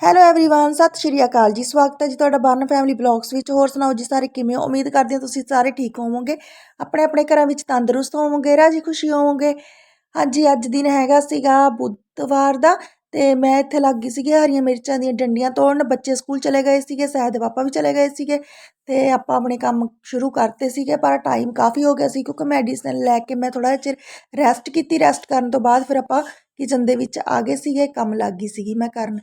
Hello everyone ਸਤਿ ਸ਼੍ਰੀ ਅਕਾਲ ਜੀ ਸਵਾਗਤ ਹੈ ਜੀ ਤੁਹਾਡਾ ਬਰਨ ਫੈਮਿਲੀ ਬਲੌਗਸ ਵਿੱਚ ਹੋਰ ਸੁਣਾਓ ਜੀ ਸਾਰੇ ਕਿਵੇਂ ਹੋ ਉਮੀਦ ਕਰਦੇ ਹਾਂ ਤੁਸੀਂ ਸਾਰੇ ਠੀਕ ਹੋਵੋਗੇ ਆਪਣੇ ਆਪਣੇ ਘਰਾਂ ਵਿੱਚ ਤੰਦਰੁਸਤ ਹੋਵੋਗੇ ਰਾਜੀ ਖੁਸ਼ੀ ਹੋਵੋਗੇ ਹਾਂਜੀ ਅੱਜ ਦਿਨ ਹੈਗਾ ਸੀਗਾ ਬੁੱਧਵਾਰ ਦਾ ਤੇ ਮੈਂ ਇੱਥੇ ਲੱਗ ਗਈ ਸੀਗੀ ਹਰੀਆਂ ਮਿਰਚਾਂ ਦੀਆਂ ਡੰਡੀਆਂ ਤੋੜਨ, ਬੱਚੇ ਸਕੂਲ ਚਲੇ ਗਏ ਸੀਗੇ ਸਹਿਦ ਦੇ ਪਾਪਾ ਵੀ ਚਲੇ ਗਏ ਸੀਗੇ ਤੇ ਆਪਾਂ ਆਪਣੇ ਕੰਮ ਸ਼ੁਰੂ ਕਰਤੇ ਸੀਗੇ, ਪਰ ਟਾਈਮ ਕਾਫੀ ਹੋ ਗਿਆ ਸੀ ਕਿਉਂਕਿ ਮੈਡੀਸਨ ਲੈ ਕੇ ਮੈਂ ਥੋੜਾ ਚਿਰ ਰੈਸਟ ਕੀਤੀ ਰੈਸਟ ਕਰਨ ਤੋਂ ਬਾਅਦ ਫਿਰ ਆਪਾਂ ਕਿਚਨ ਦੇ ਵਿੱਚ ਆ ਗਏ ਸੀਗੇ, ਕੰਮ ਲੱਗ ਗਈ ਸੀਗੀ ਮੈਂ ਕਰਨ।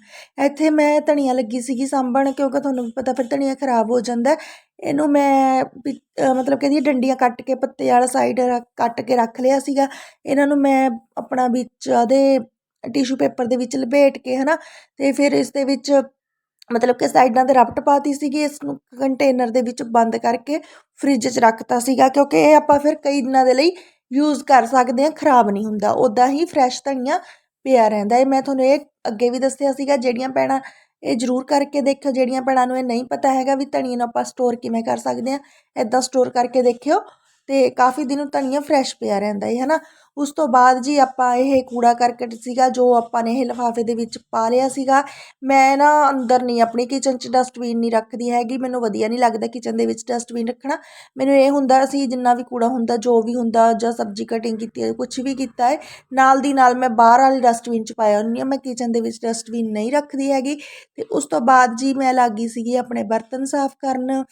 ਇੱਥੇ ਮੈਂ ਧਨੀਆ ਲੱਗੀ ਸੀਗੀ ਸਾਂਭਣ ਕਿਉਂਕਿ ਤੁਹਾਨੂੰ ਵੀ ਪਤਾ ਫਿਰ ਧਨੀਆ ਖਰਾਬ ਹੋ ਜਾਂਦਾ। ਇਹਨੂੰ ਮੈਂ ਵੀ ਮਤਲਬ ਕਿ ਡੰਡੀਆਂ ਕੱਟ ਕੇ, ਪੱਤੇ ਵਾਲਾ ਸਾਈਡ ਕੱਟ ਕੇ ਰੱਖ ਲਿਆ ਸੀਗਾ। ਇਹਨਾਂ ਨੂੰ ਮੈਂ ਆਪਣਾ ਵਿੱਚ ਉਹਦੇ ਟਿਸ਼ੂ ਪੇਪਰ ਦੇ ਵਿੱਚ ਲਪੇਟ ਕੇ, ਹਨਾ? ਤੇ ਫਿਰ ਇਸ ਦੇ ਵਿੱਚ ਮਤਲਬ ਕਿ ਸਾਈਡਾਂ ਤੇ ਰਬਟ ਪਾਤੀ ਸੀਗੀ, ਇਸ ਨੂੰ ਕੰਟੇਨਰ ਦੇ ਵਿੱਚ ਬੰਦ ਕਰਕੇ ਫ੍ਰਿਜ 'ਚ ਰੱਖਤਾ ਸੀਗਾ, ਕਿਉਂਕਿ ਇਹ ਆਪਾਂ ਫਿਰ ਕਈ ਦਿਨਾਂ ਦੇ ਲਈ ਯੂਜ਼ ਕਰ ਸਕਦੇ ਹਾਂ, ਖਰਾਬ ਨਹੀਂ ਹੁੰਦਾ। ਉਦਾਂ ਹੀ ਫਰੈਸ਼ ਧਨੀਆ ਪਿਆ ਰਹਿੰਦਾ ਇਹ ਮੈਂ ਤੁਹਾਨੂੰ ਇਹ ਅੱਗੇ ਵੀ ਦੱਸਿਆ ਸੀਗਾ, ਜਿਹੜੀਆਂ ਭੈਣਾਂ, ਇਹ ਜ਼ਰੂਰ ਕਰਕੇ ਦੇਖਿਓ, ਜਿਹੜੀਆਂ ਭੈਣਾਂ ਨੂੰ ਇਹ ਨਹੀਂ ਪਤਾ ਹੈਗਾ ਵੀ ਧਨੀਏ ਨੂੰ ਆਪਾਂ ਸਟੋਰ ਕਿਵੇਂ ਕਰ ਸਕਦੇ ਹਾਂ। ਇਦਾਂ ਸਟੋਰ ਕਰਕੇ ਦੇਖਿਓ। ਅਤੇ ਕਾਫੀ ਦਿਨ ਧਨੀਆ ਫਰੈਸ਼ ਪਿਆ ਰਹਿੰਦਾ ਹੈ ਨਾ ਉਸ ਤੋਂ ਬਾਅਦ ਜੀ ਆਪਾਂ ਇਹ ਕੂੜਾ ਕਰਕਟ ਸੀਗਾ, ਜੋ ਆਪਾਂ ਨੇ ਇਹ ਲਿਫਾਫੇ ਦੇ ਵਿੱਚ ਪਾ ਲਿਆ ਸੀਗਾ। ਮੈਂ ਨਾ ਅੰਦਰ ਨਹੀਂ, ਆਪਣੀ ਕਿਚਨ 'ਚ ਡਸਟਬਿਨ ਨਹੀਂ ਰੱਖਦੀ ਹੈਗੀ, ਮੈਨੂੰ ਵਧੀਆ ਨਹੀਂ ਲੱਗਦਾ ਕਿਚਨ ਦੇ ਵਿੱਚ ਡਸਟਬਿਨ ਰੱਖਣਾ। ਮੈਨੂੰ ਇਹ ਹੁੰਦਾ ਸੀ, ਜਿੰਨਾ ਵੀ ਕੂੜਾ ਹੁੰਦਾ, ਜੋ ਵੀ ਹੁੰਦਾ, ਜਾਂ ਸਬਜ਼ੀ ਕਟਿੰਗ ਕੀਤੀ ਹੈ ਕੁਝ ਵੀ ਕੀਤਾ ਹੈ ਨਾਲ ਦੀ ਨਾਲ ਮੈਂ ਬਾਹਰ ਵਾਲੀ ਡਸਟਬਿਨ 'ਚ ਪਾਇਆ ਹੁੰਦੀ ਹਾਂ ਮੈਂ ਕਿਚਨ ਦੇ ਵਿੱਚ ਡਸਟਬਿਨ ਨਹੀਂ ਰੱਖਦੀ ਹੈਗੀ। ਅਤੇ ਉਸ ਤੋਂ ਬਾਅਦ ਜੀ ਮੈਂ ਲੱਗੀ ਸੀਗੀ ਆਪਣੇ ਬਰਤਨ ਸਾਫ਼ ਕਰਨ।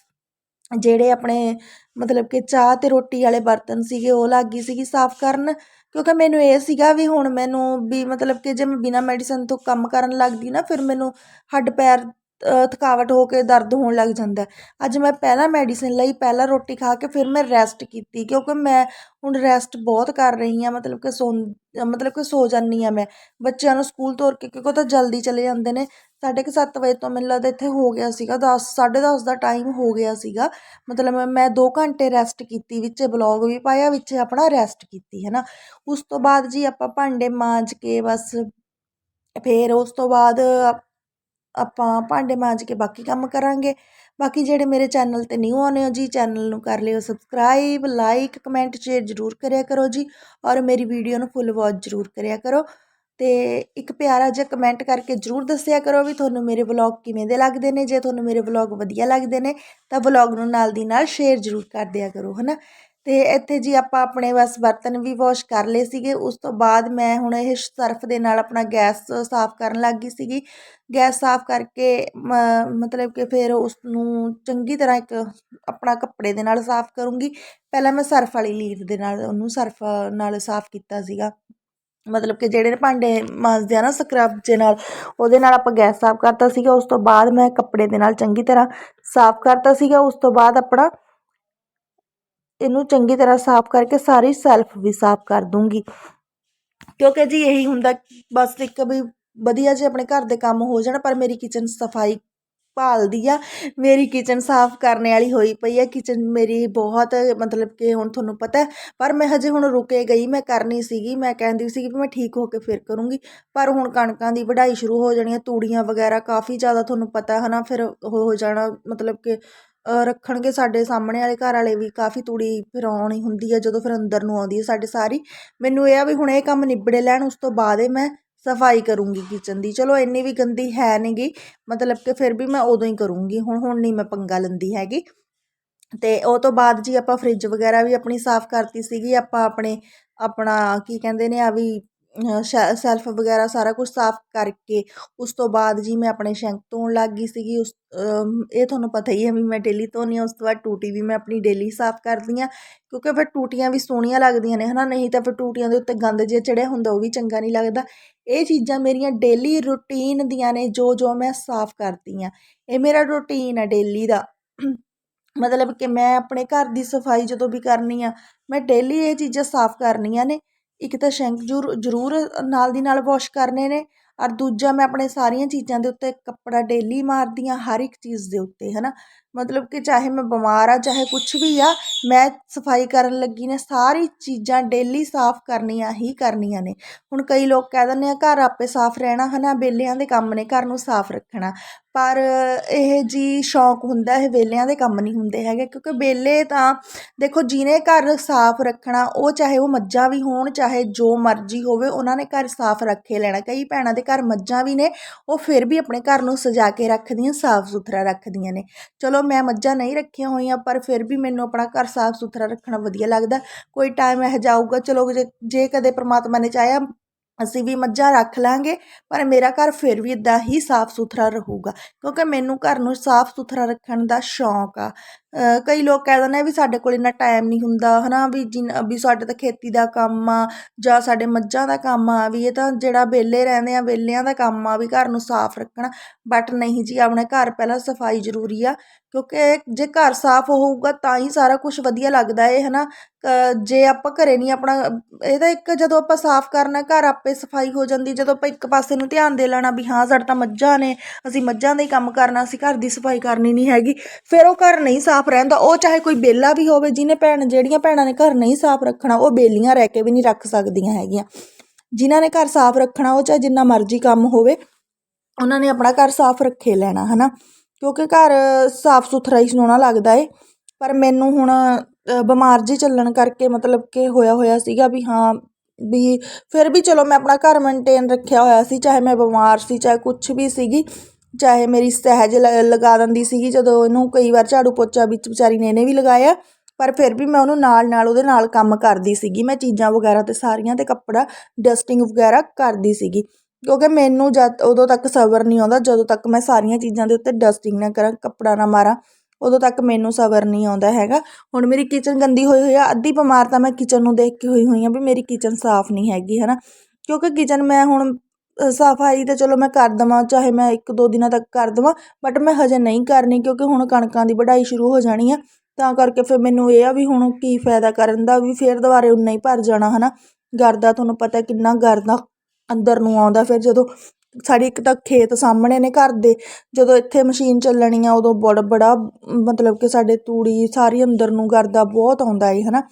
ਜਿਹੜੇ ਆਪਣੇ ਮਤਲਬ ਕਿ ਚਾਹ ਅਤੇ ਰੋਟੀ ਵਾਲੇ ਬਰਤਨ ਸੀਗੇ, ਉਹ ਲੱਗ ਗਈ ਸੀਗੀ ਸਾਫ਼ ਕਰਨ। ਕਿਉਂਕਿ ਮੈਨੂੰ ਇਹ ਸੀਗਾ ਵੀ ਹੁਣ ਮੈਨੂੰ ਵੀ ਮਤਲਬ ਕਿ ਜੇ ਮੈਂ ਬਿਨਾਂ ਮੈਡੀਸਨ ਤੋਂ ਕੰਮ ਕਰਨ ਲੱਗਦੀ ਨਾ, ਫਿਰ ਮੈਨੂੰ ਹੱਡ ਪੈਰ ਥਕਾਵਟ ਹੋ ਕੇ ਦਰਦ ਹੋਣ ਲੱਗ ਜਾਂਦਾ ਅੱਜ ਮੈਂ ਪਹਿਲਾਂ ਮੈਡੀਸਨ ਲਈ, ਪਹਿਲਾਂ ਰੋਟੀ ਖਾ ਕੇ ਫਿਰ ਮੈਂ ਰੈਸਟ ਕੀਤੀ ਕਿਉਂਕਿ ਮੈਂ ਹੁਣ ਰੈਸਟ ਬਹੁਤ ਕਰ ਰਹੀ ਹਾਂ, ਮਤਲਬ ਕਿ ਸੌਂ, ਮਤਲਬ ਕਿ ਸੋ ਜਾਂਦੀ ਹਾਂ ਮੈਂ। ਬੱਚਿਆਂ ਨੂੰ ਸਕੂਲ ਤੋਰ ਕੇ ਕਿਉਂਕਿ ਉਹ ਤਾਂ ਜਲਦੀ ਚਲੇ ਜਾਂਦੇ ਨੇ। ਸਾਢੇ ਕੁ ਸੱਤ ਵਜੇ ਤੋਂ ਮੈਨੂੰ ਲੱਗਦਾ ਇੱਥੇ ਹੋ ਗਿਆ ਸੀਗਾ, ਦਸ, ਸਾਢੇ ਦਸ ਦਾ ਟਾਈਮ ਹੋ ਗਿਆ ਸੀਗਾ। ਮਤਲਬ ਮੈਂ- ਦੋ ਘੰਟੇ ਰੈਸਟ ਕੀਤੀ, ਵਿੱਚ ਬਲੌਗ ਵੀ ਪਾਇਆ, ਵਿੱਚ ਆਪਣਾ ਰੈਸਟ ਕੀਤੀ ਹੈ ਨਾ ਉਸ ਤੋਂ ਬਾਅਦ ਜੀ ਆਪਾਂ ਭਾਂਡੇ ਮਾਂਜ ਕੇ ਬਸ ਫਿਰ ਉਸ ਤੋਂ ਬਾਅਦ ਆਪਾਂ ਭਾਂਡੇ ਮਾਂਜ ਕੇ ਬਾਕੀ ਕੰਮ ਕਰਾਂਗੇ। ਬਾਕੀ ਜਿਹੜੇ ਮੇਰੇ ਚੈਨਲ ਤੇ ਨਿਊ ਆਉਂਦੇ ਹੋ ਜੀ, ਚੈਨਲ ਨੂੰ ਕਰ ਲਿਓ ਸਬਸਕ੍ਰਾਈਬ ਲਾਈਕ ਕਮੈਂਟ ਸ਼ੇਅਰ ਜ਼ਰੂਰ ਕਰਿਆ ਕਰੋ ਜੀ ਔਰ ਮੇਰੀ ਵੀਡੀਓ ਨੂੰ ਫੁੱਲ ਵਾਚ ਜ਼ਰੂਰ ਕਰਿਆ ਕਰੋ। ਤੇ ਇੱਕ ਪਿਆਰਾ ਜਿਹਾ ਕਮੈਂਟ ਕਰਕੇ ਜ਼ਰੂਰ ਦੱਸਿਆ ਕਰੋ ਵੀ ਤੁਹਾਨੂੰ ਮੇਰੇ ਵਲੌਗ ਕਿਵੇਂ ਦੇ ਲੱਗਦੇ ਨੇ। ਜੇ ਤੁਹਾਨੂੰ ਮੇਰੇ ਵਲੌਗ ਵਧੀਆ ਲੱਗਦੇ ਨੇ ਤਾਂ ਵਲੌਗ ਨੂੰ ਨਾਲ ਦੀ ਨਾਲ ਸ਼ੇਅਰ ਜ਼ਰੂਰ ਕਰ ਦਿਆ ਕਰੋ, ਹਨਾ? ਅਤੇ ਇੱਥੇ ਜੀ ਆਪਾਂ ਆਪਣੇ ਬਸ ਬਰਤਨ ਵੀ ਵੋਸ਼ ਕਰ ਲਏ ਸੀਗੇ। ਉਸ ਤੋਂ ਬਾਅਦ ਮੈਂ ਹੁਣ ਇਹ ਸਰਫ ਦੇ ਨਾਲ ਆਪਣਾ ਗੈਸ ਸਾਫ਼ ਕਰਨ ਲੱਗ ਗਈ ਸੀਗੀ। ਗੈਸ ਸਾਫ਼ ਕਰਕੇ ਮ- ਮਤਲਬ ਕਿ ਫਿਰ ਉਸ ਨੂੰ ਚੰਗੀ ਤਰ੍ਹਾਂ ਇੱਕ ਆਪਣਾ ਕੱਪੜੇ ਦੇ ਨਾਲ ਸਾਫ਼ ਕਰੂੰਗੀ। ਪਹਿਲਾਂ ਮੈਂ ਸਰਫ ਵਾਲੀ ਲੀਡ ਦੇ ਨਾਲ, ਉਹਨੂੰ ਸਰਫ ਨਾਲ ਸਾਫ਼ ਕੀਤਾ ਸੀਗਾ। ਮਤਲਬ ਕਿ ਜਿਹੜੇ ਭਾਂਡੇ ਮਾਂਜਦੇ ਆ ਨਾ ਸਕਰਬ ਦੇ ਨਾਲ, ਉਹਦੇ ਨਾਲ ਆਪਾਂ ਗੈਸ ਸਾਫ਼ ਕਰਤਾ ਸੀਗਾ। ਉਸ ਤੋਂ ਬਾਅਦ ਮੈਂ ਕੱਪੜੇ ਦੇ ਨਾਲ ਚੰਗੀ ਤਰ੍ਹਾਂ ਸਾਫ਼ ਕਰਤਾ ਸੀਗਾ। ਉਸ ਤੋਂ ਬਾਅਦ ਆਪਣਾ ਇਹਨੂੰ ਚੰਗੀ ਤਰ੍ਹਾਂ ਸਾਫ਼ ਕਰਕੇ ਸਾਰੀ ਸੈਲਫ ਵੀ ਸਾਫ਼ ਕਰ ਦੂੰਗੀ। ਕਿਉਂਕਿ ਜੀ ਇਹੀ ਹੁੰਦਾ, ਬਸ ਇੱਕ ਵੀ ਵਧੀਆ ਜੇ ਆਪਣੇ ਘਰ ਦੇ ਕੰਮ ਹੋ ਜਾਣ, ਪਰ ਮੇਰੀ ਕਿਚਨ ਸਫ਼ਾਈ ਭਾਲਦੀ ਆ। ਮੇਰੀ ਕਿਚਨ ਸਾਫ਼ ਕਰਨ ਵਾਲੀ ਹੋਈ ਪਈ ਆ। ਕਿਚਨ ਮੇਰੀ ਬਹੁਤ, ਮਤਲਬ ਕਿ ਹੁਣ ਤੁਹਾਨੂੰ ਪਤਾ ਪਰ ਮੈਂ ਹਜੇ ਹੁਣ ਰੁਕੇ ਗਈ, ਮੈਂ ਕਰਨੀ ਸੀਗੀ, ਮੈਂ ਕਹਿੰਦੀ ਸੀਗੀ ਵੀ ਮੈਂ ਠੀਕ ਹੋ ਕੇ ਫਿਰ ਕਰੂੰਗੀ। ਪਰ ਹੁਣ ਕਣਕਾਂ ਦੀ ਵਢਾਈ ਸ਼ੁਰੂ ਹੋ ਜਾਣੀ ਹੈ ਤੂੜੀਆਂ ਵਗੈਰਾ ਕਾਫੀ ਜ਼ਿਆਦਾ ਤੁਹਾਨੂੰ ਪਤਾ ਹੈ ਨਾ, ਫਿਰ ਉਹ ਹੋ ਜਾਣਾ, ਮਤਲਬ ਕਿ ਰੱਖਣਗੇ ਸਾਡੇ ਸਾਹਮਣੇ ਵਾਲੇ ਘਰ ਵਾਲੇ ਵੀ, ਕਾਫੀ ਤੂੜੀ ਫਿਰ ਆਉਣੀ ਹੁੰਦੀ ਹੈ, ਜਦੋਂ ਫਿਰ ਅੰਦਰ ਨੂੰ ਆਉਂਦੀ ਹੈ ਸਾਡੇ ਸਾਰੀ। ਮੈਨੂੰ ਇਹ ਆ ਵੀ ਹੁਣ ਇਹ ਕੰਮ ਨਿਬੜੇ ਲੈਣ, ਉਸ ਤੋਂ ਬਾਅਦ ਹੀ ਮੈਂ ਸਫ਼ਾਈ ਕਰੂੰਗੀ ਕਿਚਨ ਦੀ। ਚਲੋ ਇੰਨੀ ਵੀ ਗੰਦੀ ਹੈ ਨਹੀਂ ਗੀ, ਮਤਲਬ ਕਿ ਫਿਰ ਵੀ ਮੈਂ ਉਦੋਂ ਹੀ ਕਰੂੰਗੀ। ਹੁਣ ਹੁਣ ਨਹੀਂ ਮੈਂ ਪੰਗਾ ਲੈਂਦੀ ਹੈਗੀ। ਤੇ ਉਹ ਤੋਂ ਬਾਅਦ ਜੀ ਆਪਾਂ ਫ੍ਰਿਜ ਵਗੈਰਾ ਵੀ ਆਪਣੀ ਸਾਫ਼ ਕਰਤੀ ਸੀਗੀ, ਆਪਾਂ ਆਪਣੇ, ਆਪਣਾ ਕੀ ਕਹਿੰਦੇ ਨੇ ਆ ਵੀ ਸ਼ੈ, ਸੈਲਫ ਵਗੈਰਾ ਸਾਰਾ ਕੁਛ ਸਾਫ਼ ਕਰਕੇ ਉਸ ਤੋਂ ਬਾਅਦ ਜੀ ਮੈਂ ਆਪਣੇ ਸ਼ੈਂਕ ਧੋਣ ਲੱਗ ਗਈ ਸੀਗੀ, ਉਸ ਇਹ ਤੁਹਾਨੂੰ ਪਤਾ ਹੀ ਹੈ ਵੀ ਮੈਂ ਡੇਲੀ ਧੋਨੀ ਹਾਂ, ਉਸ ਤੋਂ ਬਾਅਦ ਟੂਟੀ ਵੀ ਮੈਂ ਆਪਣੀ ਡੇਲੀ ਸਾਫ਼ ਕਰਦੀ ਹਾਂ, ਕਿਉਂਕਿ ਫਿਰ ਟੂਟੀਆਂ ਵੀ ਸੋਹਣੀਆਂ ਲੱਗਦੀਆਂ ਨੇ, ਹਨਾ? ਨਹੀਂ ਤਾਂ ਫਿਰ ਟੂਟੀਆਂ ਦੇ ਉੱਤੇ ਗੰਦ ਜਿਹਾ ਚੜਿਆ ਹੁੰਦਾ, ਉਹ ਵੀ ਚੰਗਾ ਨਹੀਂ ਲੱਗਦਾ। ਇਹ ਚੀਜ਼ਾਂ ਮੇਰੀਆਂ ਡੇਲੀ ਰੁਟੀਨ ਦੀਆਂ ਨੇ, ਜੋ ਜੋ ਮੈਂ ਸਾਫ਼ ਕਰਦੀ ਹਾਂ। ਇਹ ਮੇਰਾ ਰੁਟੀਨ ਹੈ ਡੇਲੀ ਦਾ। ਮਤਲਬ ਕਿ ਮੈਂ ਆਪਣੇ ਘਰ ਦੀ ਸਫ਼ਾਈ ਜਦੋਂ ਵੀ ਕਰਨੀ ਆ, ਮੈਂ ਡੇਲੀ ਇਹ ਚੀਜ਼ਾਂ ਸਾਫ਼ ਕਰਨੀਆਂ ਨੇ। ਇੱਕ ਤਾਂ ਸ਼ੈਂਕ ਜ਼ਰੂਰ ਜ਼ਰੂਰ ਨਾਲ ਦੀ ਨਾਲ ਵੋਸ਼ ਕਰਨੇ ਨੇ ਔਰ ਦੂਜਾ ਮੈਂ ਆਪਣੇ ਸਾਰੀਆਂ ਚੀਜ਼ਾਂ ਦੇ ਉੱਤੇ ਕੱਪੜਾ ਡੇਲੀ ਮਾਰਦੀ ਹਾਂ ਹਰ ਇੱਕ ਚੀਜ਼ ਦੇ ਉੱਤੇ ਹੈ ਨਾ ਮਤਲਬ ਕਿ ਚਾਹੇ ਮੈਂ ਬਿਮਾਰ ਆ ਚਾਹੇ ਕੁਛ ਵੀ ਆ, ਮੈਂ ਸਫ਼ਾਈ ਕਰਨ ਲੱਗੀ ਨੇ, ਸਾਰੀ ਚੀਜ਼ਾਂ ਡੇਲੀ ਸਾਫ਼ ਕਰਨੀਆਂ ਹੀ ਕਰਨੀਆਂ ਨੇ। ਹੁਣ ਕਈ ਲੋਕ ਕਹਿ ਦਿੰਦੇ ਆ, ਘਰ ਆਪੇ ਸਾਫ਼ ਰਹਿਣਾ ਹੈ ਨਾ ਬੇਲਿਆਂ ਦੇ ਕੰਮ ਨੇ, ਘਰ ਨੂੰ ਸਾਫ਼ ਰੱਖਣਾ। ਪਰ ਇਹ ਜੀ ਸ਼ੌਂਕ ਹੁੰਦਾ, ਇਹ ਵੇਲਿਆਂ ਦੇ ਕੰਮ ਨਹੀਂ ਹੁੰਦੇ ਹੈਗੇ, ਕਿਉਂਕਿ ਵੇਲੇ ਤਾਂ ਦੇਖੋ ਜਿਹਨੇ ਘਰ ਸਾਫ਼ ਰੱਖਣਾ, ਉਹ ਚਾਹੇ ਉਹ ਮੱਝਾਂ ਵੀ ਹੋਣ, ਚਾਹੇ ਜੋ ਮਰਜ਼ੀ ਹੋਵੇ, ਉਹਨਾਂ ਨੇ ਘਰ ਸਾਫ਼ ਰੱਖੇ ਲੈਣਾ। ਕਈ ਭੈਣਾਂ ਦੇ ਘਰ ਮੱਝਾਂ ਵੀ ਨੇ, ਉਹ ਫਿਰ ਵੀ ਆਪਣੇ ਘਰ ਨੂੰ ਸਜਾ ਕੇ ਰੱਖਦੀਆਂ ਸਾਫ਼ ਸੁਥਰਾ ਰੱਖਦੀਆਂ ਨੇ। ਚਲੋ ਮੈਂ ਮੱਝਾਂ ਨਹੀਂ ਰੱਖੀਆਂ ਹੋਈਆਂ, ਪਰ ਫਿਰ ਵੀ ਮੈਨੂੰ ਆਪਣਾ ਘਰ ਸਾਫ਼ ਸੁਥਰਾ ਰੱਖਣਾ ਵਧੀਆ ਲੱਗਦਾ। ਕੋਈ ਟਾਈਮ ਇਹ ਜਾਊਗਾ ਚਲੋ ਜੇ ਜੇ ਕਦੇ ਪ੍ਰਮਾਤਮਾ ਨੇ ਚਾਹਿਆ, ਅਸੀਂ ਵੀ ਮੱਝਾਂ ਰੱਖ ਲਾਂਗੇ, ਪਰ ਮੇਰਾ ਘਰ ਫਿਰ ਵੀ ਇਦਾਂ ਹੀ ਸਾਫ਼ ਸੁਥਰਾ ਰਹੂਗਾ, ਕਿਉਂਕਿ ਮੈਨੂੰ ਘਰ ਨੂੰ ਸਾਫ਼ ਸੁਥਰਾ ਰੱਖਣ ਦਾ ਸ਼ੌਂਕ ਆ। ਕਈ ਲੋਕ ਕਹਿ ਦਿੰਦੇ ਵੀ ਸਾਡੇ ਕੋਲ ਇੰਨਾ ਟਾਈਮ ਨਹੀਂ ਹੁੰਦਾ ਹੈ ਨਾ ਵੀ ਜਿਨ ਵੀ ਸਾਡੇ ਤਾਂ ਖੇਤੀ ਦਾ ਕੰਮ ਆ ਜਾਂ ਸਾਡੇ ਮੱਝਾਂ ਦਾ ਕੰਮ ਆ ਵੀ ਇਹ ਤਾਂ ਜਿਹੜਾ ਵਿਹਲੇ ਰਹਿੰਦੇ ਆ ਵਿਹਲਿਆਂ ਦਾ ਕੰਮ ਆ ਵੀ ਘਰ ਨੂੰ ਸਾਫ਼ ਰੱਖਣਾ ਬਟ ਨਹੀਂ ਜੀ ਆਪਣੇ ਘਰ ਪਹਿਲਾਂ ਸਫ਼ਾਈ ਜ਼ਰੂਰੀ ਆ ਕਿਉਂਕਿ ਜੇ ਘਰ ਸਾਫ਼ ਹੋਊਗਾ ਤਾਂ ਹੀ ਸਾਰਾ ਕੁਝ ਵਧੀਆ ਲੱਗਦਾ ਹੈ ਹਨਾ। ਅ, ਜੇ ਆਪਾਂ ਘਰੇ ਨਹੀਂ ਆਪਣਾ ਇਹਦਾ ਇੱਕ ਜਦੋਂ ਆਪਾਂ ਸਾਫ਼ ਕਰਨਾ ਘਰ ਆਪੇ ਸਫ਼ਾਈ ਹੋ ਜਾਂਦੀ ਜਦੋਂ ਆਪਾਂ ਇੱਕ ਪਾਸੇ ਨੂੰ ਧਿਆਨ ਦੇ ਲੈਣਾ ਵੀ ਹਾਂ ਸਾਡੇ ਤਾਂ ਮੱਝਾਂ ਨੇ ਅਸੀਂ ਮੱਝਾਂ ਦਾ ਹੀ ਕੰਮ ਕਰਨਾ ਅਸੀਂ ਘਰ ਦੀ ਸਫ਼ਾਈ ਕਰਨੀ ਨਹੀਂ ਹੈਗੀ ਫਿਰ ਉਹ ਘਰ ਨਹੀਂ ਸਾਫ਼ ਰਹਿੰਦਾ, ਉਹ ਚਾਹੇ ਕੋਈ ਬੇਲਾ ਵੀ ਹੋਵੇ, ਜਿਹਨੇ ਭੈਣ, ਜਿਹੜੀਆਂ ਭੈਣਾਂ ਨੇ ਘਰ ਨਹੀਂ ਸਾਫ਼ ਰੱਖਣਾ, ਉਹ ਬੇਲੀਆਂ ਰਹਿ ਕੇ ਵੀ ਨਹੀਂ ਰੱਖ ਸਕਦੀਆਂ ਹੈਗੀਆਂ। ਜਿਨ੍ਹਾਂ ਨੇ ਘਰ ਸਾਫ਼ ਰੱਖਣਾ, ਉਹ ਚਾਹੇ ਜਿੰਨਾ ਮਰਜ਼ੀ ਕੰਮ ਹੋਵੇ, ਉਹਨਾਂ ਨੇ ਆਪਣਾ ਘਰ ਸਾਫ਼ ਰੱਖੇ ਲੈਣਾ, ਹਨਾ? ਕਿਉਂਕਿ ਘਰ ਸਾਫ਼ ਸੁਥਰਾ ਹੀ ਸੋਹਣਾ ਲੱਗਦਾ ਏ। ਪਰ ਮੈਨੂੰ ਹੁਣ ਬਿਮਾਰ ਜੀ ਚੱਲਣ ਕਰਕੇ ਮਤਲਬ ਕਿ ਹੋਇਆ ਹੋਇਆ ਸੀਗਾ ਵੀ ਹਾਂ, ਵੀ ਫਿਰ ਵੀ ਚਲੋ ਮੈਂ ਆਪਣਾ ਘਰ ਮੇਨਟੇਨ ਰੱਖਿਆ ਹੋਇਆ ਸੀ, ਚਾਹੇ ਮੈਂ ਬਿਮਾਰ ਸੀ, ਚਾਹੇ ਕੁਛ ਵੀ ਸੀਗੀ। ਚਾਹੇ ਮੇਰੀ ਸਹਿਜ ਲ- ਲਗਾ ਦਿੰਦੀ ਸੀਗੀ, ਜਦੋਂ ਇਹਨੂੰ ਕਈ ਵਾਰ ਝਾੜੂ ਪੋਚਾ ਵਿੱਚ ਵਿਚਾਰੀ ਨੇ ਇਹਨੇ ਵੀ ਲਗਾਇਆ, ਪਰ ਫਿਰ ਵੀ ਮੈਂ ਉਹਨੂੰ ਨਾਲ ਨਾਲ ਉਹਦੇ ਨਾਲ ਕੰਮ ਕਰਦੀ ਸੀਗੀ। ਮੈਂ ਚੀਜ਼ਾਂ ਵਗੈਰਾ ਤੇ ਸਾਰੀਆਂ ਤੇ ਕੱਪੜਾ ਡਸਟਿੰਗ ਵਗੈਰਾ ਕਰਦੀ ਸੀਗੀ। ਕਿਉਂਕਿ ਮੈਨੂੰ ਜਦ ਉਦੋਂ ਤੱਕ ਸਬਰ ਨਹੀਂ ਆਉਂਦਾ, ਜਦੋਂ ਤੱਕ ਮੈਂ ਸਾਰੀਆਂ ਚੀਜ਼ਾਂ ਦੇ ਉੱਤੇ ਡਸਟਿੰਗ ਨਾ ਕਰਾਂ, ਕੱਪੜਾ ਨਾ ਮਾਰਾਂ, ਉਦੋਂ ਤੱਕ ਮੈਨੂੰ ਸਬਰ ਨਹੀਂ ਆਉਂਦਾ ਹੈਗਾ। ਹੁਣ ਮੇਰੀ ਕਿਚਨ ਗੰਦੀ ਹੋਈ ਹੋਈ ਆ, ਅੱਧੀ ਬਿਮਾਰ ਤਾਂ ਮੈਂ ਕਿਚਨ ਨੂੰ ਦੇਖ ਕੇ ਹੋਈ ਹੋਈ ਆ ਵੀ ਮੇਰੀ ਕਿਚਨ ਸਾਫ਼ ਨਹੀਂ ਹੈਗੀ ਹੈ ਨਾ ਕਿਉਂਕਿ ਕਿਚਨ ਮੈਂ ਹੁਣ ਸਫ਼ਾਈ ਤਾਂ ਚਲੋ ਮੈਂ ਕਰ ਦੇਵਾਂ, ਚਾਹੇ ਮੈਂ ਇੱਕ ਦੋ ਦਿਨਾਂ ਤੱਕ ਕਰ ਦੇਵਾਂ ਬਟ ਮੈਂ ਹਜੇ ਨਹੀਂ ਕਰਨੀ ਕਿਉਂਕਿ ਹੁਣ ਕਣਕਾਂ ਦੀ ਵਢਾਈ ਸ਼ੁਰੂ ਹੋ ਜਾਣੀ ਆ। ਤਾਂ ਕਰਕੇ ਫਿਰ ਮੈਨੂੰ ਇਹ ਆ ਵੀ ਹੁਣ ਕੀ ਫਾਇਦਾ ਕਰਨ ਦਾ ਵੀ ਫਿਰ ਦੁਬਾਰੇ ਉਨਾ ਹੀ ਭਰ ਜਾਣਾ ਹੈ ਨਾ ਗਰਦਾ ਤੁਹਾਨੂੰ ਪਤਾ ਕਿੰਨਾ ਗਰਦਾ ਅੰਦਰ ਨੂੰ ਆਉਂਦਾ ਫਿਰ ਜਦੋਂ ਸਾਡੀ ਇੱਕ ਤਾਂ ਖੇਤ ਸਾਹਮਣੇ ਨੇ ਘਰ ਦੇ, ਜਦੋਂ ਇੱਥੇ ਮਸ਼ੀਨ ਚੱਲਣੀ ਆ ਉਦੋਂ ਬੜਾ ਬੜਾ ਮਤਲਬ ਕਿ ਸਾਡੇ ਤੂੜੀ ਸਾਰੀ ਅੰਦਰ ਨੂੰ ਗਰਦਾ ਬਹੁਤ ਆਉਂਦਾ ਏ, ਹਨਾ?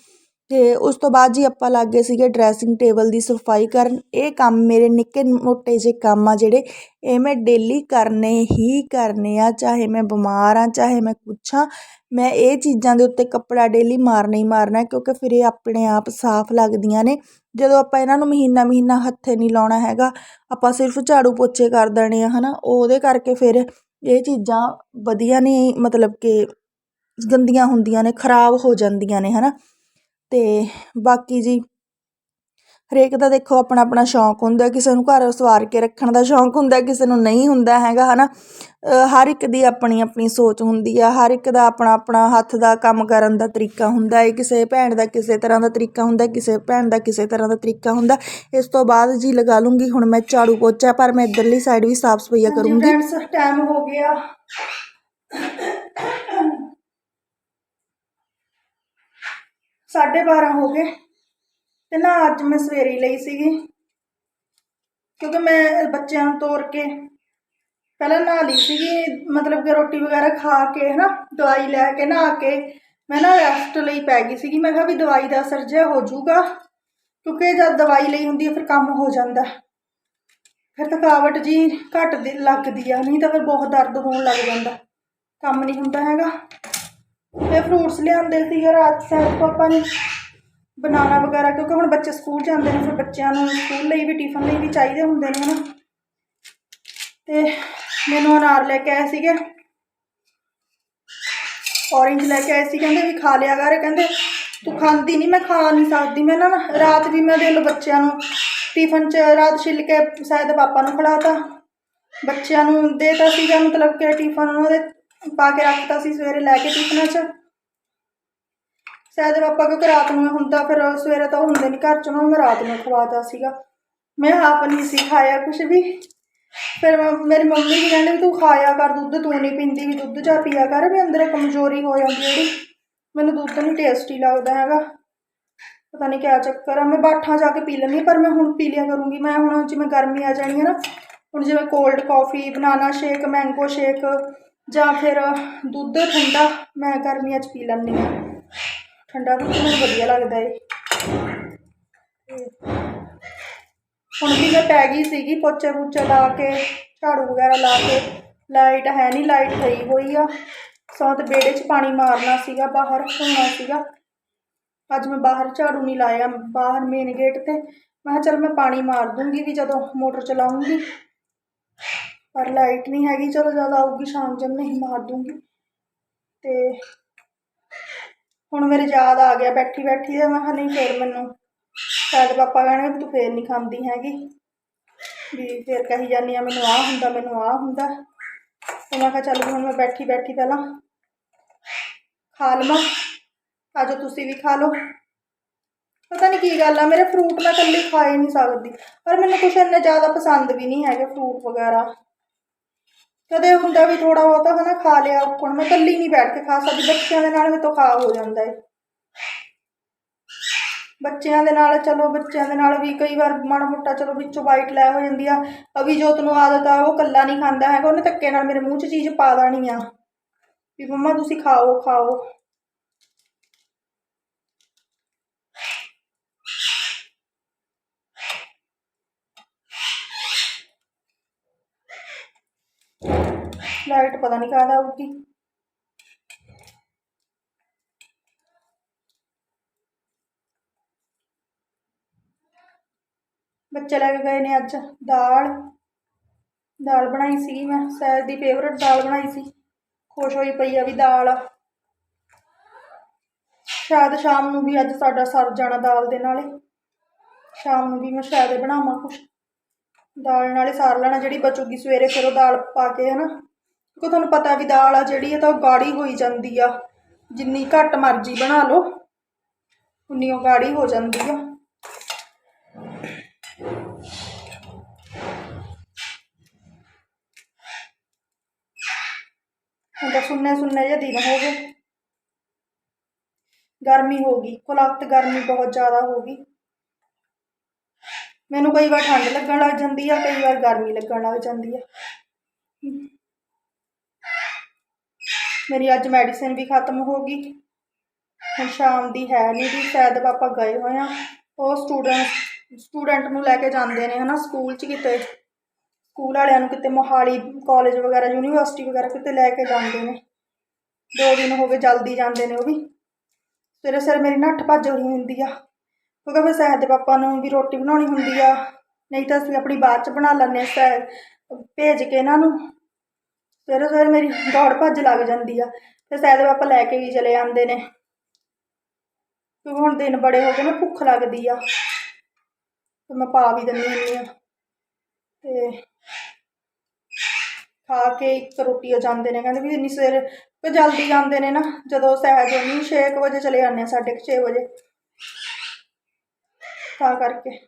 ਅਤੇ ਉਸ ਤੋਂ ਬਾਅਦ ਜੀ ਆਪਾਂ ਲੱਗ ਗਏ ਸੀਗੇ ਡਰੈਸਿੰਗ ਟੇਬਲ ਦੀ ਸਫ਼ਾਈ ਕਰਨ। ਇਹ ਕੰਮ ਮੇਰੇ ਨਿੱਕੇ ਮੋਟੇ ਜਿਹੇ ਕੰਮ ਆ ਜਿਹੜੇ ਇਹ ਮੈਂ ਡੇਲੀ ਕਰਨੇ ਹੀ ਕਰਨੇ ਆ, ਚਾਹੇ ਮੈਂ ਬਿਮਾਰ ਹਾਂ ਚਾਹੇ ਮੈਂ ਕੁਛ ਹਾਂ ਮੈਂ ਇਹ ਚੀਜ਼ਾਂ ਦੇ ਉੱਤੇ ਕੱਪੜਾ ਡੇਲੀ ਮਾਰਨਾ ਹੀ ਮਾਰਨਾ ਕਿਉਂਕਿ ਫਿਰ ਇਹ ਆਪਣੇ ਆਪ ਸਾਫ਼ ਲੱਗਦੀਆਂ ਨੇ। ਜਦੋਂ ਆਪਾਂ ਇਹਨਾਂ ਨੂੰ ਮਹੀਨਾ ਮਹੀਨਾ ਹੱਥੇ ਨਹੀਂ ਲਾਉਣਾ ਹੈਗਾ, ਆਪਾਂ ਸਿਰਫ ਝਾੜੂ ਪੋਚੇ ਕਰ ਦੇਣੇ ਆ ਹੈ ਨਾ ਉਹਦੇ ਕਰਕੇ ਫਿਰ ਇਹ ਚੀਜ਼ਾਂ ਵਧੀਆ ਨਹੀਂ, ਮਤਲਬ ਕਿ ਗੰਦੀਆਂ ਹੁੰਦੀਆਂ ਨੇ, ਖਰਾਬ ਹੋ ਜਾਂਦੀਆਂ ਨੇ ਹੈ ਨਾ ਤੇ ਬਾਕੀ ਜੀ ਹਰੇਕ ਦਾ ਦੇਖੋ ਆਪਣਾ ਆਪਣਾ ਸ਼ੌਂਕ ਹੁੰਦਾ ਕਿਸੇ ਨੂੰ ਘਰ ਸਵਾਰ ਕੇ ਰੱਖਣ ਦਾ ਸ਼ੌਂਕ ਹੁੰਦਾ ਕਿਸੇ ਨੂੰ ਨਹੀਂ ਹੁੰਦਾ ਹੈਗਾ ਹਨਾ? ਅ, ਹਰ ਇੱਕ ਦੀ ਆਪਣੀ ਆਪਣੀ ਸੋਚ ਹੁੰਦੀ ਆ ਹਰ ਇੱਕ ਦਾ ਆਪਣਾ ਆਪਣਾ ਹੱਥ ਦਾ ਕੰਮ ਕਰਨ ਦਾ ਤਰੀਕਾ ਹੁੰਦਾ ਹੈ ਕਿਸੇ ਭੈਣ ਦਾ ਕਿਸੇ ਤਰ੍ਹਾਂ ਦਾ ਤਰੀਕਾ ਹੁੰਦਾ ਕਿਸੇ ਭੈਣ ਦਾ ਕਿਸੇ ਤਰ੍ਹਾਂ ਦਾ ਤਰੀਕਾ ਹੁੰਦਾ। ਇਸ ਤੋਂ ਬਾਅਦ ਜੀ ਲਗਾ ਲੂੰਗੀ ਹੁਣ ਮੈਂ ਝਾੜੂ ਪੋਚਾ ਪਰ ਮੈਂ ਇੱਧਰਲੀ ਸਾਈਡ ਵੀ ਸਾਫ਼ ਸਫਾਈਆ ਕਰੂੰਗੀ। ਫਰੈਂਡਸ ਟਾਈਮ ਹੋ ਗਿਆ। ਸਾਢੇ 12 ਹੋ ਗਏ ਤੇ ਨਾ ਅੱਜ ਮੈਂ ਸਵੇਰੇ ਲਈ ਸੀਗੀ। ਕਿਉਂਕਿ ਮੈਂ ਬੱਚਿਆਂ ਨੂੰ ਤੋਰ ਕੇ ਪਹਿਲਾਂ ਨਹਾ ਲਈ ਸੀਗੀ, ਮਤਲਬ ਕਿ ਰੋਟੀ ਵਗੈਰਾ ਖਾ ਕੇ ਹਨਾ, ਦਵਾਈ ਲੈ ਕੇ ਨਹਾ ਕੇ ਮੈਂ ਨਾ ਰੈਸਟ ਲਈ ਪੈ ਗਈ ਸੀਗੀ। ਮੈਂ ਕਿਹਾ ਵੀ ਦਵਾਈ ਦਾ ਅਸਰ ਜਿਹਾ ਹੋ ਜਾਊਗਾ, ਕਿਉਂਕਿ ਜਦ ਦਵਾਈ ਲਈ ਹੁੰਦੀ ਹੈ ਫਿਰ ਕੰਮ ਹੋ ਜਾਂਦਾ। ਫਿਰ ਥਕਾਵਟ ਜੀ ਘੱਟ ਲੱਗਦੀ ਆ, ਨਹੀਂ ਤਾਂ ਫਿਰ ਬਹੁਤ ਦਰਦ ਹੋਣ ਲੱਗ ਜਾਂਦਾ। ਕੰਮ ਨਹੀਂ ਹੁੰਦਾ ਹੈਗਾ। ਤੇ ਫਰੂਟਸ ਲਿਆਂਦੇ ਸੀਗੇ ਰਾਤ ਸਾਹਿਬ ਪਾਪਾ ਨੇ। ਬਨਾਨਾ ਵਗੈਰਾ, ਕਿਉਂਕਿ ਹੁਣ ਬੱਚੇ ਸਕੂਲ ਜਾਂਦੇ ਨੇ, ਫਿਰ ਬੱਚਿਆਂ ਨੂੰ ਸਕੂਲ ਲਈ ਵੀ, ਟਿਫਨ ਲਈ ਵੀ ਚਾਹੀਦੇ ਹੁੰਦੇ ਨੇ ਹਨਾ। ਤੇ ਮੈਨੂੰ ਅਨਾਰ ਲੈ ਕੇ ਆਏ ਸੀਗੇ। ਔਰੇਂਜ ਲੈ ਕੇ ਆਏ ਸੀ, ਕਹਿੰਦੇ ਵੀ ਖਾ ਲਿਆ ਕਰ, ਕਹਿੰਦੇ ਤੂੰ ਖਾਂਦੀ ਨਹੀਂ ਮੈਂ ਖਾ ਨਹੀਂ ਸਕਦੀ, ਮੈਂ ਨਾ ਰਾਤ ਵੀ ਮੈਂ ਦੇ ਲੋ ਬੱਚਿਆਂ ਨੂੰ ਟਿਫਨ ਚ ਰਾਤ ਛਿੱਲ ਕੇ ਸ਼ਾਇਦ ਪਾਪਾ ਨੂੰ ਖਿਲਾਤਾ। ਬੱਚਿਆਂ ਨੂੰ ਦੇਤਾ ਸੀਗਾ, ਮਤਲਬ ਕਿ ਟਿਫਨ ਉਹਨਾਂ ਦੇ ਪਾ ਕੇ ਰੱਖਤਾ ਸੀ ਸਵੇਰੇ ਲੈ ਕੇ ਟਿਫਨਾਂ 'ਚ। ਸ਼ਾਇਦ ਪਾਪਾ ਕਿਉਂਕਿ ਰਾਤ ਨੂੰ ਹੁੰਦਾ ਫਿਰ ਸਵੇਰੇ ਤਾਂ ਉਹ ਹੁੰਦੇ ਨਹੀਂ ਘਰ 'ਚ ਉਹਨਾਂ ਨੂੰ ਮੈਂ ਰਾਤ ਨੂੰ ਖਵਾਤਾ ਸੀਗਾ। ਮੈਂ ਆਪ ਨਹੀਂ ਸੀ ਖਾਇਆ ਕੁਝ ਵੀ। ਫਿਰ ਮੇਰੀ ਮੰਮੀ ਵੀ ਕਹਿੰਦੇ ਵੀ ਤੂੰ ਖਾਇਆ ਕਰ ਦੁੱਧ ਤੂੰ ਨਹੀਂ ਪੀਂਦੀ ਵੀ ਦੁੱਧ ਜਾ ਪੀਆ ਕਰ ਵੀ ਅੰਦਰ ਕਮਜ਼ੋਰੀ ਹੋ ਜਾਂਦੀ ਜਿਹੜੀ। ਮੈਨੂੰ ਦੁੱਧ ਨਹੀਂ ਟੇਸਟੀ ਲੱਗਦਾ ਹੈਗਾ। ਪਤਾ ਨਹੀਂ ਕਿਆ ਚੱਕਰ ਆ। ਮੈਂ ਬਾਠਾਂ ਜਾ ਕੇ ਪੀ ਲੈਂਦੀ ਹਾਂ, ਪਰ ਮੈਂ ਹੁਣ ਪੀ ਲਿਆ ਕਰੂੰਗੀ। ਮੈਂ ਹੁਣ ਜਿਵੇਂ ਗਰਮੀ ਆ ਜਾਣੀ ਹੈ ਨਾ ਹੁਣ ਜਿਵੇਂ cold coffee banana shake mango shake ਜਾਂ ਫਿਰ ਦੁੱਧ ਠੰਡਾ, ਮੈਂ ਗਰਮੀਆਂ 'ਚ ਪੀ ਲੈਂਦੀ ਹਾਂ। ਠੰਡਾ ਦੁੱਧ ਮੈਨੂੰ ਵਧੀਆ ਲੱਗਦਾ ਏ। ਤੇ ਹੁਣ ਵੀ ਮੈਂ ਪੈ ਗਈ ਸੀਗੀ, ਪੋਚੇ ਪੂਚੇ ਲਾ ਕੇ, ਝਾੜੂ ਵਗੈਰਾ ਲਾ ਕੇ। ਲਾਈਟ ਹੈ ਨਹੀਂ ਲਾਈਟ ਗਈ ਹੋਈ ਆ। ਸੌ ਤੇ ਵਿਹੜੇ 'ਚ ਪਾਣੀ ਮਾਰਨਾ ਸੀਗਾ, ਬਾਹਰ ਹੋਣਾ ਸੀਗਾ। ਅੱਜ ਮੈਂ ਬਾਹਰ ਝਾੜੂ ਨਹੀਂ ਲਾਇਆ, ਬਾਹਰ ਮੇਨ ਗੇਟ ਤੇ। ਮੈਂ ਕਿਹਾ ਚਲ ਮੈਂ ਪਾਣੀ ਮਾਰ ਦੂੰਗੀ ਵੀ ਜਦੋਂ ਮੋਟਰ ਚਲਾਉਂਗੀ। ਪਰ ਲਾਈਟ ਨਹੀਂ ਹੈਗੀ, ਚਲੋ ਜ਼ਿਆਦਾ ਆਊਗੀ ਸ਼ਾਮ ਜਮ ਨਹੀਂ ਮਾਰ ਦੂੰਗੀ। ਤੇ ਹੁਣ ਮੇਰੇ ਯਾਦ ਆ ਗਿਆ ਬੈਠੀ ਬੈਠੀ ਤੇ ਮੈਂ ਕਿਹਾ ਨਹੀਂ ਫੇਰ ਮੈਨੂੰ ਸ਼ਾਇਦ ਪਾਪਾ ਕਹਿਣਗੇ ਵੀ ਤੂੰ ਫੇਰ ਨਹੀਂ ਖਾਂਦੀ ਹੈਗੀ। ਵੀ ਫੇਰ ਕਹੀ ਜਾਂਦੀ ਆ, ਮੈਨੂੰ ਆਹ ਹੁੰਦਾ, ਮੈਨੂੰ ਆਹ ਹੁੰਦਾ। ਤੇ ਮੈਂ ਕਿਹਾ ਚੱਲ ਹੁਣ ਮੈਂ ਬੈਠੀ ਬੈਠੀ ਪਹਿਲਾਂ ਖਾ ਲਵਾਂ। ਆਜੋ ਤੁਸੀਂ ਵੀ ਖਾ ਲਓ। ਪਤਾ ਨਹੀਂ ਕੀ ਗੱਲ ਆ, ਮੇਰੇ ਫਰੂਟ ਮੈਂ ਇਕੱਲੀ ਖਾ ਹੀ ਨਹੀਂ ਸਕਦੀ। ਪਰ ਮੈਨੂੰ ਕੁਛ ਇੰਨੇ ਜ਼ਿਆਦਾ ਪਸੰਦ ਵੀ ਨਹੀਂ ਹੈਗੇ ਫਰੂਟ ਵਗੈਰਾ। ਕਦੇ ਹੁੰਦਾ ਵੀ ਥੋੜਾ ਬਹੁਤਾ ਹਨਾ ਖਾ ਲਿਆ ਹੁਣ ਮੈਂ ਇਕੱਲੀ ਨਹੀਂ ਬੈਠ ਕੇ ਖਾ ਸਕਦੀ, ਬੱਚਿਆਂ ਦੇ ਨਾਲ ਮੇਰੇ ਤੋਂ ਖਾ ਹੋ ਜਾਂਦਾ ਏ। ਬੱਚਿਆਂ ਦੇ ਨਾਲ ਚਲੋ, ਬੱਚਿਆਂ ਦੇ ਨਾਲ ਵੀ ਕਈ ਵਾਰ ਮਾੜਾ ਮੋਟਾ ਚਲੋ ਵਿੱਚੋਂ ਬਾਈਟ ਲੈ ਹੋ ਜਾਂਦੀ ਆ। ਅਭੀ ਜੋਤ ਨੂੰ ਆਦਤ ਆ, ਉਹ ਕੱਲਾ ਨਹੀਂ ਖਾਂਦਾ ਹੈਗਾ, ਉਹਨੇ ਧੱਕੇ ਨਾਲ ਮੇਰੇ ਮੂੰਹ 'ਚ ਚੀਜ਼ ਪਾ ਦੇਣੀ ਆ। ਵੀ ਮੰਮਾ ਤੁਸੀਂ ਖਾਓ ਖਾਓ। ਲਾਈਟ ਪਤਾ ਨਹੀਂ ਕਾਹਦਾ ਆਊਗੀ। ਬੱਚੇ ਲੈ ਕੇ ਗਏ ਨੇ ਅੱਜ ਦਾਲ। ਦਾਲ ਬਣਾਈ ਸੀ ਮੈਂ, ਸਹਿਜ ਦੀ ਫੇਵਰਟ ਦਾਲ ਬਣਾਈ ਸੀ। ਖੁਸ਼ ਹੋਈ ਪਈ ਆ ਵੀ ਦਾਲ ਆ। ਸ਼ਾਇਦ ਸ਼ਾਮ ਨੂੰ ਵੀ ਅੱਜ ਸਾਡਾ ਸਰ ਜਾਣਾ ਦਾਲ ਦੇ ਨਾਲੇ। ਸ਼ਾਮ ਨੂੰ ਵੀ ਮੈਂ ਸ਼ਾਇਦ ਬਣਾਵਾਂ ਕੁਛ। ਦਾਲ ਨਾਲੇ ਸਾਰ ਲੈਣਾ, ਜਿਹੜੀ ਬਚੂਗੀ ਸਵੇਰੇ ਫਿਰ ਉਹ ਦਾਲ ਪਾ ਕੇ ਹਨਾ। ਕਿਉਂਕਿ ਤੁਹਾਨੂੰ ਪਤਾ ਵੀ ਦਾਲ ਆ ਜਿਹੜੀ ਆ ਤਾਂ ਉਹ ਗਾੜੀ ਹੋਈ ਜਾਂਦੀ ਆ। ਜਿੰਨੀ ਘੱਟ ਮਰਜ਼ੀ ਬਣਾ ਲਓ, ਉਨੀ ਉਹ ਗਾੜੀ ਹੋ ਜਾਂਦੀ ਆ। ਹੁਣ ਤਾਂ ਸੁੰਨੇ ਸੁੰਨੇ ਜਿਹੇ ਦਿਨ ਹੋ ਗਏ। ਗਰਮੀ ਹੋ ਗਈ ਕੁਲਕਤ ਗਰਮੀ ਬਹੁਤ ਜ਼ਿਆਦਾ ਹੋ ਗਈ। ਮੈਨੂੰ ਕਈ ਵਾਰ ਠੰਡ ਲੱਗਣ ਲੱਗ ਜਾਂਦੀ ਆ, ਕਈ ਵਾਰ ਗਰਮੀ ਲੱਗਣ ਲੱਗ ਜਾਂਦੀ ਆ। ਮੇਰੀ ਅੱਜ ਮੈਡੀਸਿਨ ਵੀ ਖਤਮ ਹੋ ਗਈ। ਹੁਣ ਸ਼ਾਮ ਦੀ ਹੈ ਨਹੀਂ ਵੀ, ਸ਼ਾਇਦ ਪਾਪਾ ਗਏ ਹੋਏ ਆ ਉਹ ਸਟੂਡੈਂਟ ਸਟੂਡੈਂਟ ਨੂੰ ਲੈ ਕੇ ਜਾਂਦੇ ਨੇ ਹਨਾ ਸਕੂਲ 'ਚ ਕਿਤੇ। ਸਕੂਲ ਵਾਲਿਆਂ ਨੂੰ ਕਿਤੇ ਮੋਹਾਲੀ ਕਾਲਜ ਵਗੈਰਾ ਯੂਨੀਵਰਸਿਟੀ ਵਗੈਰਾ ਕਿਤੇ ਲੈ ਕੇ ਜਾਂਦੇ ਨੇ। ਦੋ ਦਿਨ ਹੋ ਗਏ ਜਲਦੀ ਜਾਂਦੇ ਨੇ ਉਹ ਵੀ। ਸਵੇਰੇ ਸਵੇਰੇ ਮੇਰੀ ਨੱਠ ਭੱਜ ਹੋਈ ਹੁੰਦੀ ਆ। ਕਿਉਂਕਿ ਫਿਰ ਸਹਿਜ ਦੇ ਪਾਪਾ ਨੂੰ ਵੀ ਰੋਟੀ ਬਣਾਉਣੀ ਹੁੰਦੀ ਆ। ਨਹੀਂ ਤਾਂ ਅਸੀਂ ਆਪਣੀ ਬਾਅਦ ਚ ਬਣਾ ਲੈਂਦੇ ਹਾਂ ਭੇਜ ਕੇ ਇਹਨਾਂ ਨੂੰ। ਸਵੇਰੇ ਸਵੇਰੇ ਮੇਰੀ ਦੌੜ ਭੱਜ ਲੱਗ ਜਾਂਦੀ ਆ ਫਿਰ ਸਹਿਜ ਪਾਪਾ ਲੈ ਕੇ ਵੀ ਚਲੇ ਜਾਂਦੇ ਨੇ। ਕਿਉਂਕਿ ਹੁਣ ਦਿਨ ਬੜੇ ਹੋ ਗਏ ਨਾ ਭੁੱਖ ਲੱਗਦੀ ਆ। ਤੇ ਮੈਂ ਪਾ ਵੀ ਦਿੰਦੀ ਹੁੰਦੀ ਆ। ਤੇ ਖਾ ਕੇ ਇੱਕ ਰੋਟੀ ਉਹ ਜਾਂਦੇ ਨੇ, ਕਹਿੰਦੇ ਵੀ ਇੰਨੀ ਸਵੇਰੇ ਤੇ ਜਲਦੀ ਜਾਂਦੇ ਨੇ ਨਾ, ਜਦੋਂ ਸਹਿਜ ਹੋਣੀ 6 ਵਜੇ ਚਲੇ ਜਾਂਦੇ ਆ, ਸਾਢੇ ਕੁ ਛੇ ਵਜੇ। ਤਾਂ ਕਰਕੇ।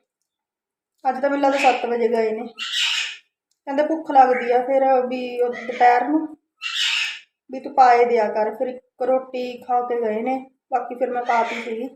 ਅੱਜ ਤਾਂ ਮੈਨੂੰ ਲੱਗਦਾ 7 ਵਜੇ ਗਏ ਨੇ। ਕਹਿੰਦੇ ਭੁੱਖ ਲੱਗਦੀ ਆ ਫਿਰ ਵੀ ਉਹ ਦੁਪਹਿਰ ਨੂੰ ਵੀ ਤੂੰ ਪਾਏ ਦਿਆ ਕਰ, ਫਿਰ ਇੱਕ ਰੋਟੀ ਖਾ ਕੇ ਗਏ ਨੇ, ਬਾਕੀ ਫਿਰ ਮੈਂ ਪਾਤੀ ਸੀਗੀ।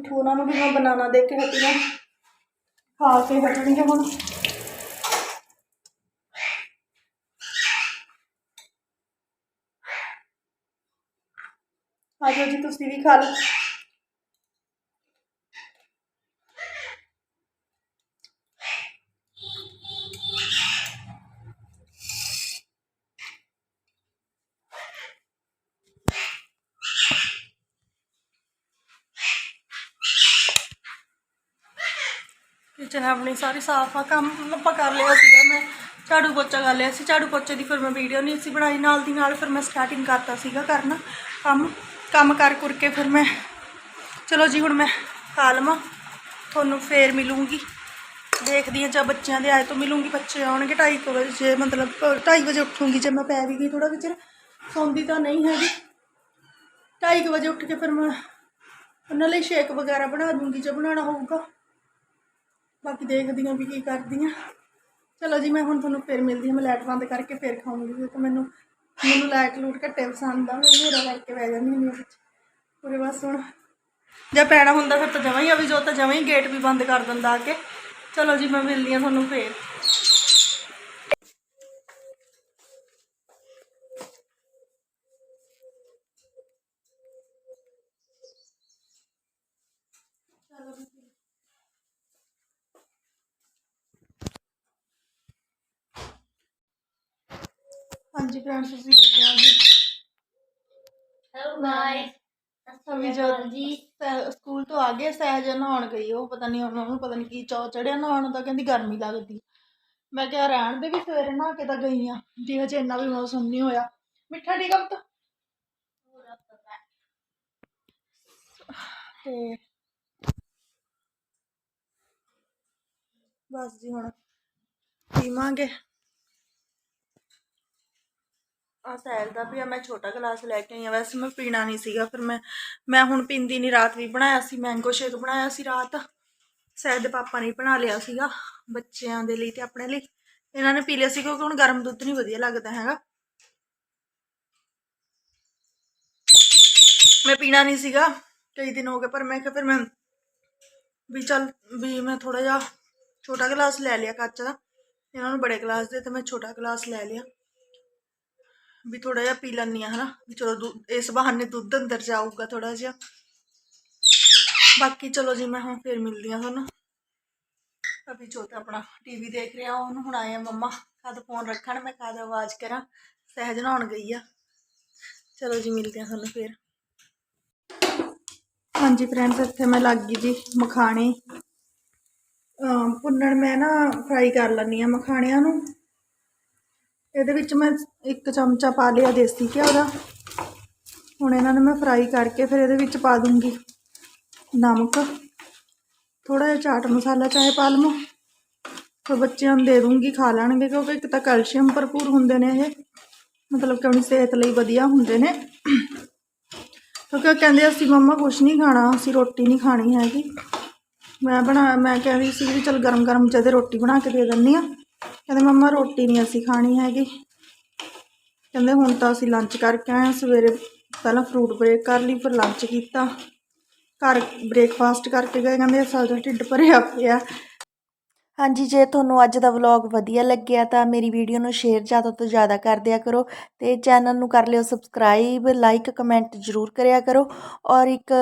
ਮਿੱਠੂ ਉਹਨਾਂ ਨੂੰ ਵੀ ਮੈਂ ਬਨਾਨਾ ਦੇ ਕੇ ਹਟੀ ਹਾਂ ਖਾ ਕੇ ਹਟਣਗੇ ਹੁਣ। ਆਜੋ ਜੀ, ਤੁਸੀਂ ਵੀ ਖਾ ਲਓ ਕਿਚਨ ਆਪਣੀ ਸਾਰੀ ਸਾਫ਼ ਆ, ਕੰਮ ਆਪਾਂ ਕਰ ਲਿਆ ਸੀਗਾ, ਮੈਂ ਝਾੜੂ ਪੋਚਾ ਕਰ ਲਿਆ ਸੀ, ਝਾੜੂ ਪੋਚੇ ਦੀ ਫਿਰ ਮੈਂ ਵੀਡੀਓ ਨਹੀਂ ਸੀ ਬਣਾਈ, ਨਾਲ ਦੀ ਨਾਲ ਫਿਰ ਮੈਂ ਸਟਾਰਟਿੰਗ ਕਰਤਾ ਸੀਗਾ ਕਰਨਾ ਕੰਮ ਕੰਮ ਕਰ ਕੁਰ ਕੇ ਫਿਰ ਮੈਂ, ਚਲੋ ਜੀ ਹੁਣ ਮੈਂ ਖਾ ਲਵਾਂ, ਤੁਹਾਨੂੰ ਫੇਰ ਮਿਲੂੰਗੀ, ਦੇਖਦੀ ਹਾਂ ਜਾਂ ਬੱਚਿਆਂ ਦੇ ਆਏ ਤੋਂ ਮਿਲੂੰਗੀ, ਬੱਚੇ ਆਉਣਗੇ 2:30 ਵਜੇ ਮਤਲਬ 2:30 ਵਜੇ ਉੱਠੂੰਗੀ, ਜੇ ਮੈਂ ਪੈ ਵੀ ਗਈ ਥੋੜਾ ਵਿਚਰ ਸੌਂਦੀ ਤਾਂ ਨਹੀਂ ਹੈਗੀ। 2:30 ਵਜੇ ਉੱਠ ਕੇ ਫਿਰ ਮੈਂ, ਉਹਨਾਂ ਲਈ ਸ਼ੇਕ ਵਗੈਰਾ ਬਣਾ ਦੂੰਗੀ, ਜੇ ਬਣਾਉਣਾ ਹੋਊਗਾ। ਬਾਕੀ ਦੇਖਦੀ ਹਾਂ ਵੀ ਕੀ ਕਰਦੀ ਹਾਂ ਚਲੋ ਜੀ, ਮੈਂ ਹੁਣ ਤੁਹਾਨੂੰ ਫਿਰ ਮਿਲਦੀ ਹਾਂ। ਮੈਂ ਲਾਈਟ ਬੰਦ ਕਰਕੇ ਫਿਰ ਖਾਊਂਗੀ। ਤਾਂ ਮੈਨੂੰ ਮੈਨੂੰ ਲਾਈਟ ਲੂਟ ਘੱਟੇ ਪਸੰਦ ਆ, ਮੈਂ ਹੇਰਾ ਲੈ ਕੇ ਬਹਿ ਜਾਂਦੀ ਹੁੰਦੀ ਹਾਂ ਵਿੱਚ। ਪੂਰੇ ਬਸ ਹੁਣ ਜੇ ਪੈਣਾ ਹੁੰਦਾ ਫਿਰ ਤਾਂ ਜਮਾਂ ਹੀ ਅਭੀ ਜੋ ਤਾਂ ਜਮਾਂ ਹੀ ਗੇਟ ਵੀ ਬੰਦ ਕਰ ਦਿੰਦਾ ਆ ਕੇ। ਚਲੋ ਜੀ, ਮੈਂ ਮਿਲਦੀ ਹਾਂ ਤੁਹਾਨੂੰ ਫੇਰ। ਫਰੈਂਡਸ ਤੁਸੀਂ ਲੱਗੇ ਆ ਜੀ ਹੈਲੋ ਗਾਇਸ ਅਭੀ ਜੋ ਸਕੂਲ ਤੋਂ ਆ ਗਏ ਸਹਿਜ ਨਹਾਉਣ ਗਈ ਉਹ ਪਤਾ ਨਹੀਂ ਉਹਨਾਂ ਨੂੰ ਪਤਾ ਨਹੀਂ ਕੀ ਚੌ ਚੜਿਆ ਨਹਾਉਣ ਦਾ ਕਹਿੰਦੀ ਗਰਮੀ ਲੱਗਦੀ। ਮੈਂ ਕਿਹਾ ਰਹਿਣ ਦੇ ਵੀ ਸਵੇਰੇ ਨਹਾ ਕੇ ਤਾਂ ਗਈ ਆ ਜੀ ਹਜੇ ਇੰਨਾ ਵੀ ਮੌਸਮ ਨਹੀਂ ਹੋਇਆ। ਮਿੱਠਾ ਠੀਕ ਆ ਪੁੱਤ? ਤੇ ਬਸ ਜੀ ਹੁਣ ਪੀਵਾਂਗੇ। ਆ ਸੈਲ ਦਾ ਵੀ ਆ, ਮੈਂ ਛੋਟਾ ਗਲਾਸ ਲੈ ਕੇ ਆਈ ਆ ਵੈਸੇ ਮੈਂ ਪੀਣਾ ਨਹੀਂ ਸੀਗਾ, ਫਿਰ ਮੈਂ ਮੈਂ ਹੁਣ ਪੀਂਦੀ ਨਹੀਂ ਰਾਤ ਵੀ ਬਣਾਇਆ ਸੀ ਮੈਂਗੋ ਸ਼ੇਕ ਬਣਾਇਆ ਸੀ ਰਾਤ ਸੈਲ ਦੇ ਪਾਪਾ ਨੇ ਬਣਾ ਲਿਆ ਸੀਗਾ, ਬੱਚਿਆਂ ਦੇ ਲਈ ਤੇ ਆਪਣੇ ਲਈ, ਇਹਨਾਂ ਨੇ ਪੀ ਲਿਆ ਸੀ ਕਿਉਂਕਿ ਹੁਣ ਗਰਮ ਦੁੱਧ ਨਹੀਂ ਵਧੀਆ ਲੱਗਦਾ ਹੈਗਾ। ਮੈਂ ਪੀਣਾ ਨਹੀਂ ਸੀਗਾ, ਕਈ ਦਿਨ ਹੋ ਗਏ, ਪਰ ਮੈਂ ਕਿਹਾ ਫਿਰ ਮੈਂ, ਵੀ ਚੱਲ, ਵੀ ਮੈਂ ਥੋੜਾ ਜਿਹਾ ਛੋਟਾ ਗਲਾਸ ਲੈ ਲਿਆ ਕੱਚ ਦਾ, ਇਹਨਾਂ ਨੂੰ ਬੜੇ ਗਲਾਸ ਦੇ ਤੇ ਮੈਂ ਛੋਟਾ ਗਲਾਸ ਲੈ ਲਿਆ। ਵੀ ਥੋੜਾ ਜਿਹਾ ਪੀ ਲੈਂਦੀ ਆ ਹਨਾ, ਵੀ ਚਲੋ ਦੁੱਧ- ਇਸ ਬਹਾਨੇ ਦੁੱਧ ਅੰਦਰ ਜਾਊਗਾ ਥੋੜਾ ਜਿਹਾ। ਬਾਕੀ ਚਲੋ ਜੀ, ਮੈਂ ਹੁਣ ਫੇਰ ਮਿਲਦੀ ਆ ਤੁਹਾਨੂੰ। ਅਭੀ ਜੋਤ ਆਪਣਾ ਟੀਵੀ ਦੇਖ ਰਿਹਾ, ਉਹਨੂੰ ਹੁਣ ਆਏ ਮੰਮਾ, ਕਦ ਫੋਨ ਰੱਖਣ, ਮੈਂ ਕਦ ਆਵਾਜ਼ ਕਰਾਂ, ਸਹਿਜ ਨਹਾਉਣ ਗਈ ਆ। ਚਲੋ ਜੀ, ਮਿਲਦੇ ਆ ਤੁਹਾਨੂੰ ਫੇਰ। ਹਾਂਜੀ ਫਰੈਂਡਸ ਇੱਥੇ ਮੈਂ ਲੱਗ ਗਈ ਜੀ ਮਖਾਣੇ। ਭੁੰਨਣ ਮੈਂ ਨਾ ਫਰਾਈ ਕਰ ਲੈਂਦੀ ਆ ਮਖਾਣਿਆਂ ਨੂੰ। ਇਹਦੇ ਵਿੱਚ ਮੈਂ ਇੱਕ ਚਮਚਾ ਪਾ ਲਿਆ ਦੇਸੀ ਘਿਓ ਦਾ। ਹੁਣ ਇਹਨਾਂ ਨੂੰ ਮੈਂ ਫਰਾਈ ਕਰਕੇ ਫਿਰ ਇਹਦੇ ਵਿੱਚ ਪਾ ਦੂੰਗੀ ਨਮਕ। ਥੋੜਾ ਜਿਹਾ ਚਾਟ ਮਸਾਲਾ, ਚਾਹੇ ਪਾ ਲਵੋ। ਫਿਰ ਬੱਚਿਆਂ ਨੂੰ ਦੇ ਦੂੰਗੀ, ਖਾ ਲੈਣਗੇ, ਕਿਉਂਕਿ ਇੱਕ ਤਾਂ ਕੈਲਸ਼ੀਅਮ ਭਰਪੂਰ ਹੁੰਦੇ ਨੇ ਇਹ। ਮਤਲਬ ਕਿ ਆਪਣੀ ਸਿਹਤ ਲਈ ਵਧੀਆ ਹੁੰਦੇ ਨੇ। ਕਿਉਂਕਿ ਉਹ ਕਹਿੰਦੇ ਅਸੀਂ ਮੰਮਾ ਕੁਛ ਨਹੀਂ ਖਾਣਾ, ਅਸੀਂ ਰੋਟੀ ਨਹੀਂ ਖਾਣੀ ਹੈਗੀ। ਮੈਂ ਬਣਾ, ਮੈਂ ਕਹਿ ਰਹੀ ਸੀ ਵੀ ਚਲ ਗਰਮ ਗਰਮ ਜਦੇ ਰੋਟੀ ਬਣਾ ਕੇ ਦੇ ਦਿੰਨੀ ਆ ਕਹਿੰਦੇ ਮੰਮਾ ਰੋਟੀ ਨਹੀਂ ਅਸੀਂ ਖਾਣੀ ਹੈਗੀ। ਕਹਿੰਦੇ ਹੁਣ ਤਾਂ ਅਸੀਂ ਲੰਚ ਕਰਕੇ ਆਏ ਹਾਂ, ਸਵੇਰੇ ਪਹਿਲਾਂ ਫਰੂਟ ਬ੍ਰੇਕ ਕਰ ਲਈ, ਫਿਰ ਲੰਚ ਕੀਤਾ। ਘਰ ਬ੍ਰੇਕਫਾਸਟ ਕਰਕੇ ਗਏ, ਕਹਿੰਦੇ ਸਾਡਾ ਢਿੱਡ ਭਰਿਆ ਪਿਆ। ਹਾਂਜੀ, ਜੇ ਤੁਹਾਨੂੰ ਅੱਜ ਦਾ ਵਲੌਗ ਵਧੀਆ ਲੱਗਿਆ ਤਾਂ ਮੇਰੀ ਵੀਡੀਓ ਨੂੰ ਸ਼ੇਅਰ ਜ਼ਿਆਦਾ ਤੋਂ ਜ਼ਿਆਦਾ ਕਰ ਦਿਆ ਕਰੋ ਤੇ ਚੈਨਲ ਨੂੰ ਕਰ ਲਿਓ ਸਬਸਕ੍ਰਾਈਬ ਲਾਈਕ ਕਮੈਂਟ ਜ਼ਰੂਰ ਕਰਿਆ ਕਰੋ। ਔਰ ਇੱਕ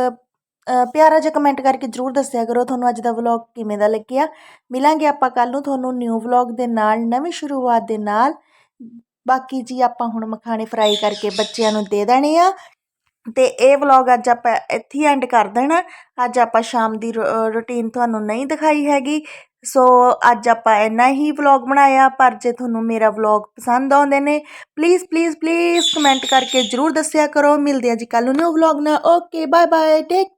ਪਿਆਰਾ ਜਿਹਾ ਕਮੈਂਟ ਕਰਕੇ ਜ਼ਰੂਰ ਦੱਸਿਆ ਕਰੋ ਤੁਹਾਨੂੰ ਅੱਜ ਦਾ ਵਲੌਗ ਕਿਵੇਂ ਦਾ ਲੱਗਿਆ। ਮਿਲਾਂਗੇ ਆਪਾਂ ਕੱਲ ਨੂੰ ਤੁਹਾਨੂੰ ਨਿਊ ਵਲੌਗ ਦੇ ਨਾਲ, ਨਵੀਂ ਸ਼ੁਰੂਆਤ ਦੇ ਨਾਲ। ਬਾਕੀ ਜੀ ਆਪਾਂ ਹੁਣ ਮਖਾਣੇ ਫਰਾਈ ਕਰਕੇ ਬੱਚਿਆਂ ਨੂੰ ਦੇ ਦੇਣੇ ਆ। ਤੇ ਇਹ ਵਲੌਗ ਅੱਜ ਆਪਾਂ ਇੱਥੇ ਐਂਡ ਕਰ ਦੇਣਾ। ਅੱਜ ਆਪਾਂ ਸ਼ਾਮ ਦੀ ਰੁਟੀਨ ਤੁਹਾਨੂੰ ਨਹੀਂ ਦਿਖਾਈ ਹੈਗੀ। ਸੋ ਅੱਜ ਆਪਾਂ ਇੰਨਾ ਹੀ ਵਲੌਗ ਬਣਾਇਆ, ਪਰ ਜੇ ਤੁਹਾਨੂੰ ਮੇਰਾ ਵਲੌਗ ਪਸੰਦ ਆਉਂਦੇ ਨੇ ਪਲੀਜ਼ ਪਲੀਜ਼ ਪਲੀਜ਼ ਕਮੈਂਟ ਕਰਕੇ ਜਰੂਰ ਦੱਸਿਆ ਕਰੋ। ਮਿਲਦੇ ਆ ਜੀ ਕੱਲ ਨੂੰ ਨਿਊ ਵਲੌਗ ਨਾਲ। Okay bye bye take